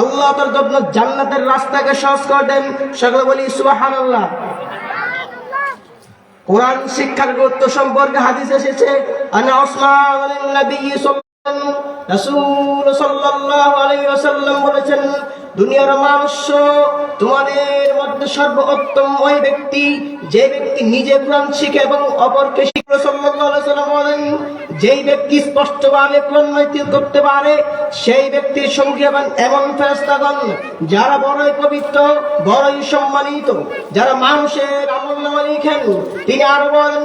আল্লাহ তার জন্য জান্নাতের রাস্তাকে সহজ করে দেন। সকলে বলি সুবাহান আল্লাহ কোরআন শিক্ষার গুরুত্ব সম্পর্কে হাদিস এসেছে, আনা ওসমান নবী সাল্লাল্লাহু আলাইহি ওয়াসাল্লাম বলেছেন, দুনিয়ার মানুষ তোমাদের মধ্যে সর্বোত্তম ওই ব্যক্তি, যে ব্যক্তি নিজে কোরআন শিখে এবং অপরকে শিখে সাল্লাল্লাহু আলাইহি ওয়াসাল্লাম বলেন, যেই ব্যক্তি স্পষ্টভাবে কোরআন নৈতিক করতে পারে, সেই ব্যক্তির সঙ্গী হবেন এমন ফেরেশতাগণ, যারা বড়ই পবিত্র, বড়ই সম্মানিত, যারা মানুষের আমল নামা লিখেন। তিনি আরও বলেন,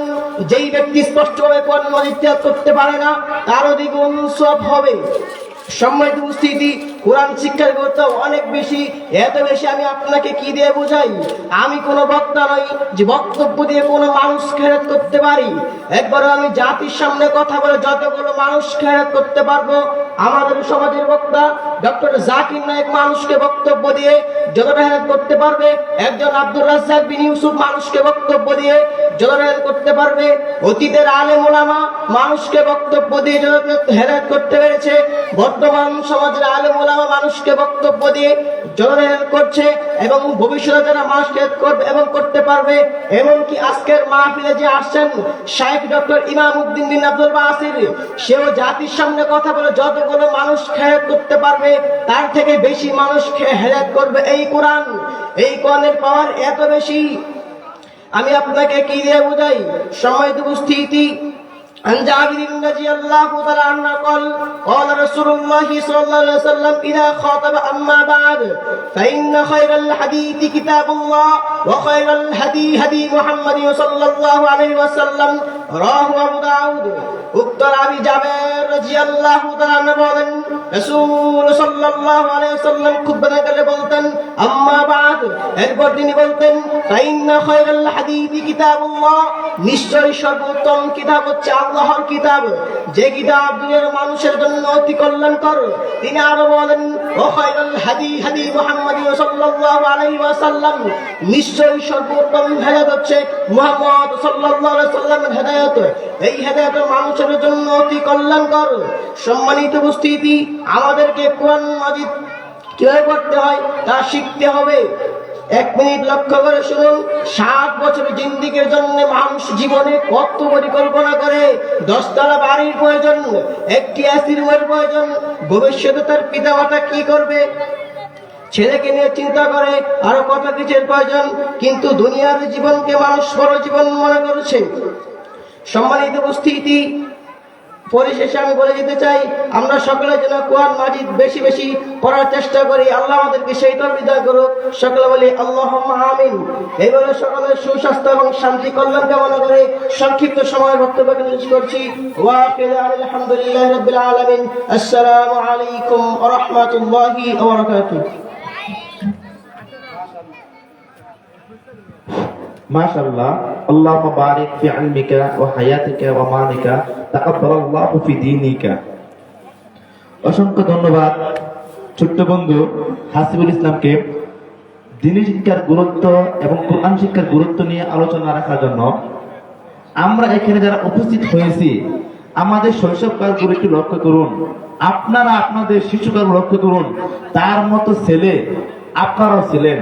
যেই ব্যক্তি স্পষ্টভাবে কোরআন নৈতিক করতে পারে না, তারও দ্বিগুণ সব হবে। সম্মানিত উপস্থিতি কোরআন শিক্ষার গুরুত্ব অনেক বেশি, এত বেশি আমি আপনাকে কি দিয়ে বোঝাই? আমি কোনো বক্তা নই, যে বক্তব্য দিয়ে কোনো মানুষ খেরাত করতে পারি। একবার আমি জাতির সামনে কথা বলে যতগুলো মানুষ খেরাত করতে পারব আমাদের সমাজের বক্তা ডক্টর জাকির নায়ক মানুষকে বক্তব্য দিয়ে যতটা হেরাত করতে পারবে, একজন আব্দুর রাজ্জাক বিন ইউসুফ মানুষকে বক্তব্য দিয়ে যতটা হেরাত করতে পারবে, অতীতের আলেম ওলামা মানুষকে বক্তব্য দিয়ে যতটা হেরাত করতে পেরেছে, বর্তমান সমাজের আলেম ওলামা মানুষকে বক্তব্য দিয়ে জনহেল করছে এবং ভবিষ্যতে যারা মানুষকে হেল্প করবে এবং করতে পারবে, এমনকি আজকের মাহফিলে যে আসছেন শাহেখ ডক্টর ইমাম উদ্দিন বিন আব্দুল বাসির, সেও জাতির সামনে কথা বলে যতগুলো মানুষ খেয়াল করতে পারবে তার থেকে বেশি মানুষ হেরাত করবে এই কোরআন এই কোরআনের পাওয়ার এত বেশি আমি আপনাকে কি দিয়ে বুঝাই সময় উপস্থিতি عن جابر رضي الله تعالى عنه قال قال رسول الله صلى الله عليه وسلم إذا خاطب أما بعد فإن خير الحديث كتاب الله وخير الهدي هدي محمد صلى الله عليه وسلم বলেন সর্বোত্তম কিতাব হচ্ছে আল্লাহর কিতাব। যে কিতাব মানুষের জন্য অতি কল্যাণকর। তিনি আরও বলেন আলাইহি ওয়াসাল্লাম, নিশ্চয়ই সর্বোত্তম হেদায়েত হচ্ছে মুহাম্মদ সাল্লাল্লাহু আলাইহি এই হেদায়েত মানুষের জন্য অতি কল্যাণকর। সম্মানিত উপস্থিতি, আমাদেরকে কোরআন মাজিদ কীভাবে পড়তে হয়, তা শিখতে হবে। এক মিনিট লক্ষ্য করে শুনুন ষাট বছর জিন্দিগির জন্য মানুষ জীবনে কত পরিকল্পনা করে। দশতলা বাড়ির প্রয়োজন, একটি অ্যাসি রুমের প্রয়োজন, ভবিষ্যতে তার পিতামাতা কি করবে? ছেলেকে নিয়ে চিন্তা করে, আরও কত কিছুর প্রয়োজন, কিন্তু দুনিয়ার জীবনকে মানুষ বড় জীবন মনে করছে। সম্মানিত উপস্থিতি। পরিশেষে আমি বলে যেতে চাই, আমরা সকলে যেন কোরআন মাজিদ বেশি বেশি পড়ার চেষ্টা করি। আল্লাহ আমাদেরকে সেই তরবিদা করুক। সকলে বলি আল্লাহ আমিন। এইভাবে সকলের সুস্বাস্থ্য এবং শান্তি, কল্যাণ কামনা করে সংক্ষিপ্ত সময় বক্তব্য শেষ করছি। আলহামদুলিল্লাহ রাব্বিল আলামিন। আসসালামু আলাইকুম রাহমাতুল্লাহি ওয়া বারাকাতুহু মাশাআল্লাহ বারিক ফি ইলমিকা ওয়া হায়াতিকা ওয়া ফি অসংখ্য ধন্যবাদ ছোট্ট বন্ধু হাসিবুল ইসলামকে দিনী শিক্ষার গুরুত্ব এবং কোরআন শিক্ষার গুরুত্ব নিয়ে আলোচনা রাখার জন্য। আমরা এখানে যারা উপস্থিত হয়েছি, আমাদের শৈশবকালগুলো একটু লক্ষ্য করুন। আপনারা আপনাদের শিশুকাল লক্ষ্য করুন, তার মতো ছেলে আপনারাও ছিলেন।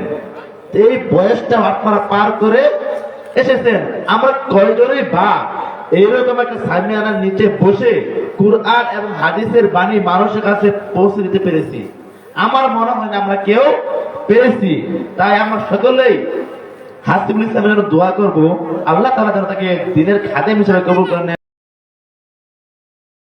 এই বয়সটা আপনারা পার করে এসেছেন। আমার কয়জনই বা এইরকম একটা সামিয়ানার নিচে বসে কুরআন এবং হাদিসের বাণী মানুষের কাছে পৌঁছে দিতে পেরেছি। আমার মনে হয় না আমরা কেউ পেরেছি। তাই আমরা সকলেই হাসিবুল ইসলামের জন্য দোয়া করব। আল্লাহ তালা তাকে দিনের খাদেম হিসাবে কবুল করে নেন।